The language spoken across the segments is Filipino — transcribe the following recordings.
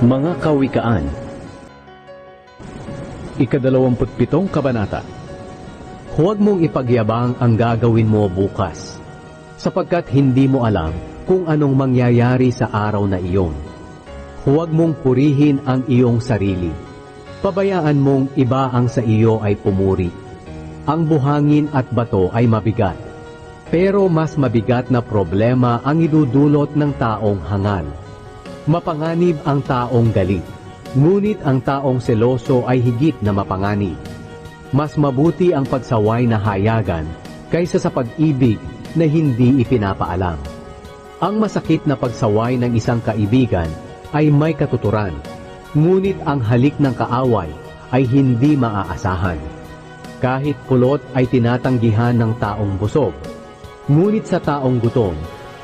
Mga Kawikaan Ikadalawamputpitong Kabanata Huwag mong ipagyabang ang gagawin mo bukas, sapagkat hindi mo alam kung anong mangyayari sa araw na iyon. Huwag mong purihin ang iyong sarili. Pabayaan mong iba ang sa iyo ay pumuri. Ang buhangin at bato ay mabigat, pero mas mabigat na problema ang idudulot ng taong hangal. Mapanganib ang taong galit, ngunit ang taong seloso ay higit na mapanganib. Mas mabuti ang pagsaway na hayagan kaysa sa pag-ibig na hindi ipinapaalam. Ang masakit na pagsaway ng isang kaibigan ay may katuturan, ngunit ang halik ng kaaway ay hindi maaasahan. Kahit kulot ay tinatanggihan ng taong busog, ngunit sa taong gutom,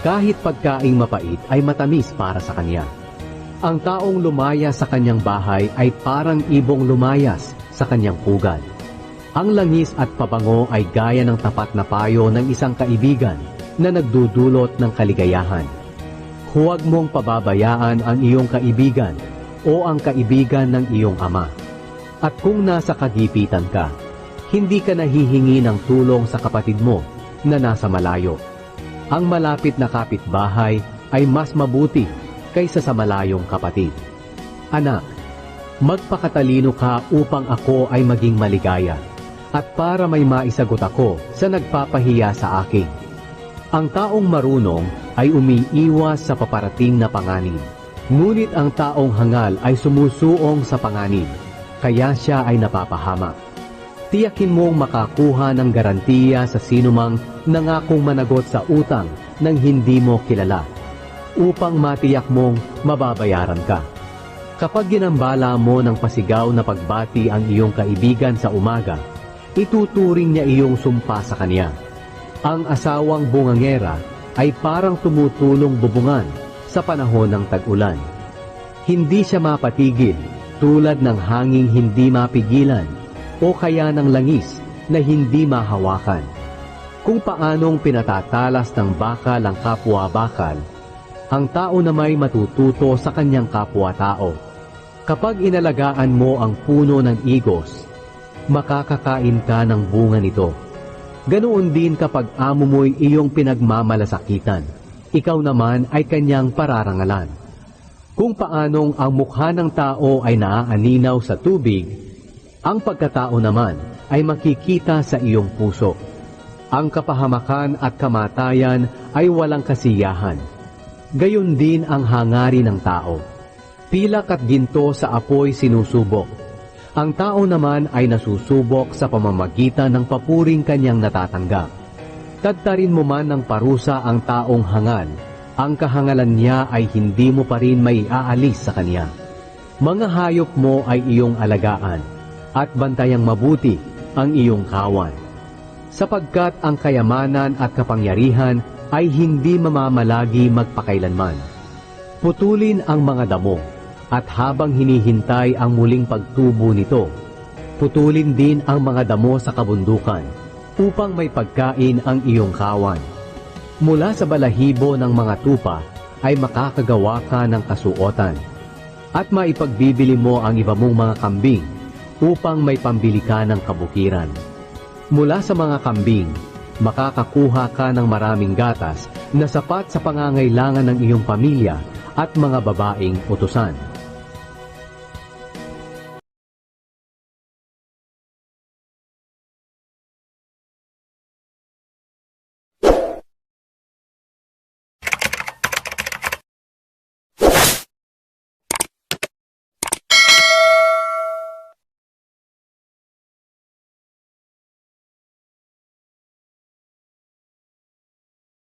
kahit pagkaing mapait ay matamis para sa kanya. Ang taong lumaya sa kanyang bahay ay parang ibong lumayas sa kanyang pugad. Ang langis at pabango ay gaya ng tapat na payo ng isang kaibigan na nagdudulot ng kaligayahan. Huwag mong pababayaan ang iyong kaibigan o ang kaibigan ng iyong ama. At kung nasa kagipitan ka, hindi ka nahihingi ng tulong sa kapatid mo na nasa malayo. Ang malapit na kapitbahay ay mas mabuti kaysa sa malayong kapatid. Anak, magpakatalino ka upang ako ay maging maligaya at para may maisagot ako sa nagpapahiya sa akin. Ang taong marunong ay umiiwas sa paparating na panganib. Ngunit ang taong hangal ay sumusuong sa panganib, kaya siya ay napapahamak. Tiyakin mong makakuha ng garantiya sa sinumang nangakong managot sa utang nang hindi mo kilala, upang matiyak mong mababayaran ka. Kapag ginambala mo ng pasigaw na pagbati ang iyong kaibigan sa umaga, ituturing niya iyong sumpa sa kanya. Ang asawang bungangera ay parang tumutulong bubungan sa panahon ng tag-ulan. Hindi siya mapatigil tulad ng hanging hindi mapigilan o kaya ng langis na hindi mahawakan. Kung paanong pinatatalas ng bakal ang kapwa-bakal, ang tao na may matututo sa kanyang kapwa-tao. Kapag inalagaan mo ang puno ng igos, makakakain ka ng bunga nito. Ganoon din kapag amo mo'y iyong pinagmamalasakitan, ikaw naman ay kanyang pararangalan. Kung paanong ang mukha ng tao ay naaaninaw sa tubig, ang pagkatao naman ay makikita sa iyong puso. Ang kapahamakan at kamatayan ay walang kasiyahan. Gayon din ang hangarin ng tao. Pilak at ginto sa apoy sinusubok. Ang tao naman ay nasusubok sa pamamagitan ng papuring kanyang natatanggap. Tagtarin mo man ng parusa ang taong hangal, ang kahangalan niya ay hindi mo pa rin may aalis sa kanya. Mga hayop mo ay iyong alagaan, at bantayang mabuti ang iyong kawan. Sapagkat ang kayamanan at kapangyarihan ay hindi mamamalagi magpakailanman. Putulin ang mga damo, at habang hinihintay ang muling pagtubo nito, putulin din ang mga damo sa kabundukan, upang may pagkain ang iyong kawan. Mula sa balahibo ng mga tupa ay makakagawa ka ng kasuotan, at maipagbibili mo ang iba mong mga kambing upang may pambili ka ng kabukiran. Mula sa mga kambing, makakakuha ka ng maraming gatas na sapat sa pangangailangan ng iyong pamilya at mga babaeng utusan.